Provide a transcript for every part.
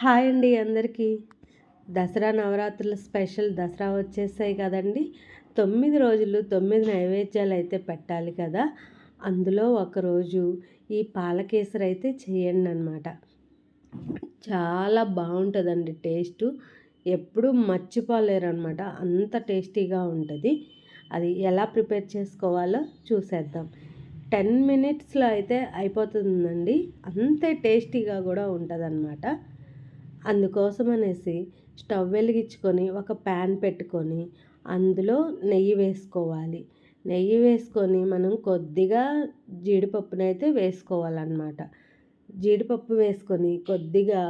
Hi అండి అందరికీ. దసరా నవరాత్రుల స్పెషల్ దసరా వచ్చేసాయి కదండి. తొమ్మిది రోజులు తొమ్మిది నైవేద్యాలు అయితే పెట్టాలి కదా. అందులో ఒకరోజు ఈ పాలకేసరి అయితే చేయండి అనమాట చాలా బాగుంటుందండి టేస్ట్. ఎప్పుడు మర్చిపోలేరు అనమాట అంత టేస్టీగా ఉంటుంది. అది ఎలా ప్రిపేర్ చేసుకోవాలో చూసేద్దాం. టెన్ మినిట్స్లో అయితే అయిపోతుందండి. అంతే టేస్టీగా కూడా ఉంటుంది అందుకోసం అనేసి స్టవ్ వెలిగించుకొని ఒక ప్యాన్ పెట్టుకొని అందులో నెయ్యి వేసుకోవాలి. నెయ్యి వేసుకొని మనం కొద్దిగా జీడిపప్పునైతే వేసుకోవాలన్నమాట. జీడిపప్పు వేసుకొని కొద్దిగా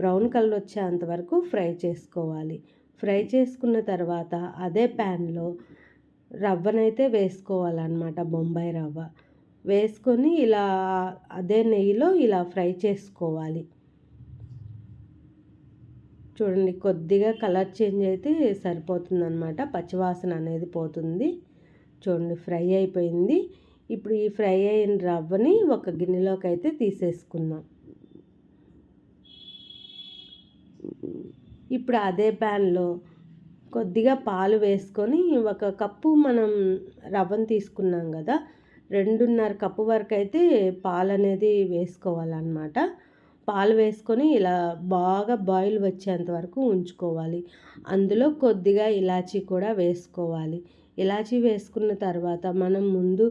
బ్రౌన్ కలర్ వచ్చేంత వరకు ఫ్రై చేసుకోవాలి. ఫ్రై చేసుకున్న తర్వాత అదే ప్యాన్లో రవ్వనైతే వేసుకోవాలన్నమాట బొంబాయి రవ్వ. వేసుకొని ఇలా అదే నెయ్యిలో ఇలా ఫ్రై చేసుకోవాలి. చూడండి కొద్దిగా కలర్ చేంజ్ అయితే సరిపోతుంది అనమాట పచ్చివాసన అనేది పోతుంది. చూడండి ఫ్రై అయిపోయింది. ఇప్పుడు ఈ ఫ్రై అయిన రవ్వని ఒక గిన్నెలోకి అయితే తీసేసుకుందాం. ఇప్పుడు అదే ప్యాన్లో కొద్దిగా పాలు వేసుకొని ఒక కప్పు మనం రవ్వను తీసుకున్నాం కదా రెండున్నర కప్పు వరకు అయితే పాలు అనేది వేసుకోవాలన్నమాట. పాలు వేసుకొని ఇలా బాగా బాయిల్ వచ్చేంత వరకు ఉంచుకోవాలి. అందులో కొద్దిగా ఇలాచీ కూడా వేసుకోవాలి. ఇలాచీ వేసుకున్న తర్వాత మనం ముందు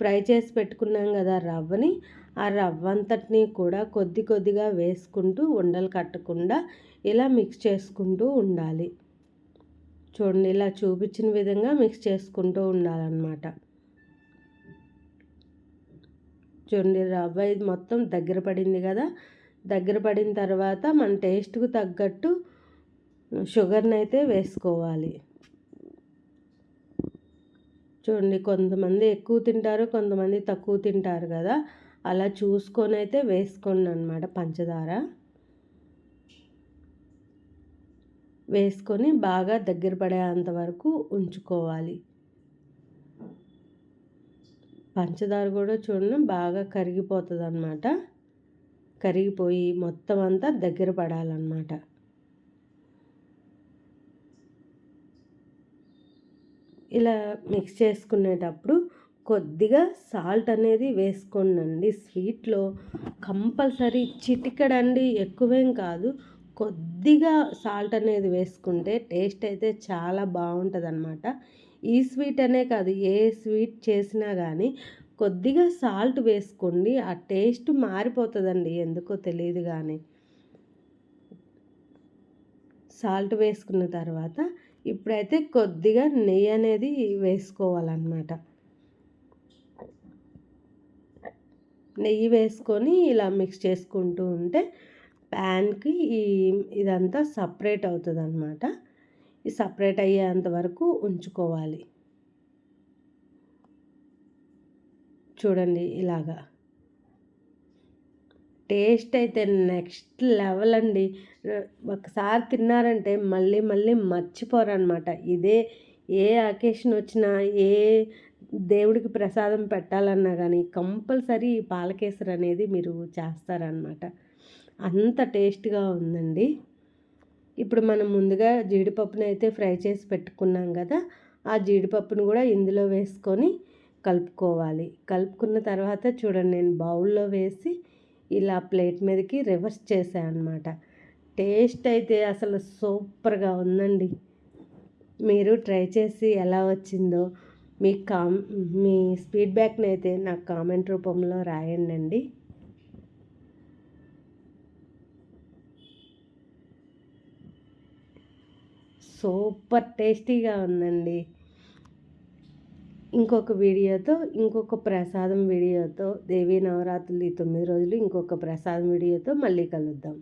ఫ్రై చేసి పెట్టుకున్నాం కదా రవ్వని ఆ రవ్వ అంతటిని కూడా కొద్ది కొద్దిగా వేసుకుంటూ ఉండలు కట్టకుండా ఇలా మిక్స్ చేసుకుంటూ ఉండాలి. చూడండి ఇలా చూపించిన విధంగా మిక్స్ చేసుకుంటూ ఉండాలన్నమాట. చూడండి రవ్వ ఇది మొత్తం దగ్గర పడింది కదా. దగ్గర పడిన తర్వాత మన టేస్ట్కు తగ్గట్టు షుగర్ని అయితే వేసుకోవాలి. చూడండి కొంతమంది ఎక్కువ తింటారు కొంతమంది తక్కువ తింటారు కదా. అలా చూసుకొని అయితే వేసుకోండి అనమాట పంచదార. వేసుకొని బాగా దగ్గర పడేంత వరకు ఉంచుకోవాలి. పంచదార కూడా చూడండి బాగా కరిగిపోతుంది అనమాట కరిగిపోయి మొత్తం అంతా దగ్గర పడాలన్నమాట. ఇలా మిక్స్ చేసుకునేటప్పుడు కొద్దిగా సాల్ట్ అనేది వేసుకోండి స్వీట్లో కంపల్సరీ చిటికడండి ఎక్కువేం కాదు. కొద్దిగా సాల్ట్ అనేది వేసుకుంటే టేస్ట్ అయితే చాలా బాగుంటుంది అనమాట ఈ స్వీట్ అనే కాదు ఏ స్వీట్ చేసినా కానీ కొద్దిగా సాల్ట్ వేసుకోండి. ఆ టేస్ట్ మారిపోతుందండి. ఎందుకో తెలియదు కానీ సాల్ట్ వేసుకున్న తర్వాత ఇప్పుడైతే కొద్దిగా నెయ్యి అనేది వేసుకోవాలన్నమాట. నెయ్యి వేసుకొని ఇలా మిక్స్ చేసుకుంటూ ఉంటే ప్యాన్కి ఈ ఇదంతా సపరేట్ అవుతుంది అనమాట ఈ సపరేట్ అయ్యేంత వరకు ఉంచుకోవాలి. చూడండి ఇలాగా. టేస్ట్ అయితే నెక్స్ట్ లెవెల్ అండి. ఒకసారి తిన్నారంటే మళ్ళీ మళ్ళీ మర్చిపోరనమాట ఇదే ఏ అకేషన్ వచ్చినా ఏ దేవుడికి ప్రసాదం పెట్టాలన్నా కానీ కంపల్సరీ పాలకేసరి అనేది మీరు చేస్తారనమాట అంత టేస్ట్గా ఉందండి. ఇప్పుడు మనం ముందుగా జీడిపప్పును అయితే ఫ్రై చేసి పెట్టుకున్నాం కదా ఆ జీడిపప్పును కూడా ఇందులో వేసుకొని కలుపుకోవాలి. కలుపుకున్న తర్వాత చూడండి నేను బౌల్లో వేసి ఇలా ప్లేట్ మీదకి రివర్స్ చేశాను అనమాట టేస్ట్ అయితే అసలు సూపర్గా ఉందండి. మీరు ట్రై చేసి ఎలా వచ్చిందో మీ కామ్ మీ ఫీడ్బ్యాక్ని అయితే నాకు కామెంట్ రూపంలో రాయండి సూపర్ టేస్టీగా ఉందండి. ఇంకొక వీడియోతో ఇంకొక ప్రసాదం వీడియోతో దేవీ నవరాత్రులు ఈ తొమ్మిది రోజులు ఇంకొక ప్రసాదం వీడియోతో మళ్ళీ కలుద్దాం.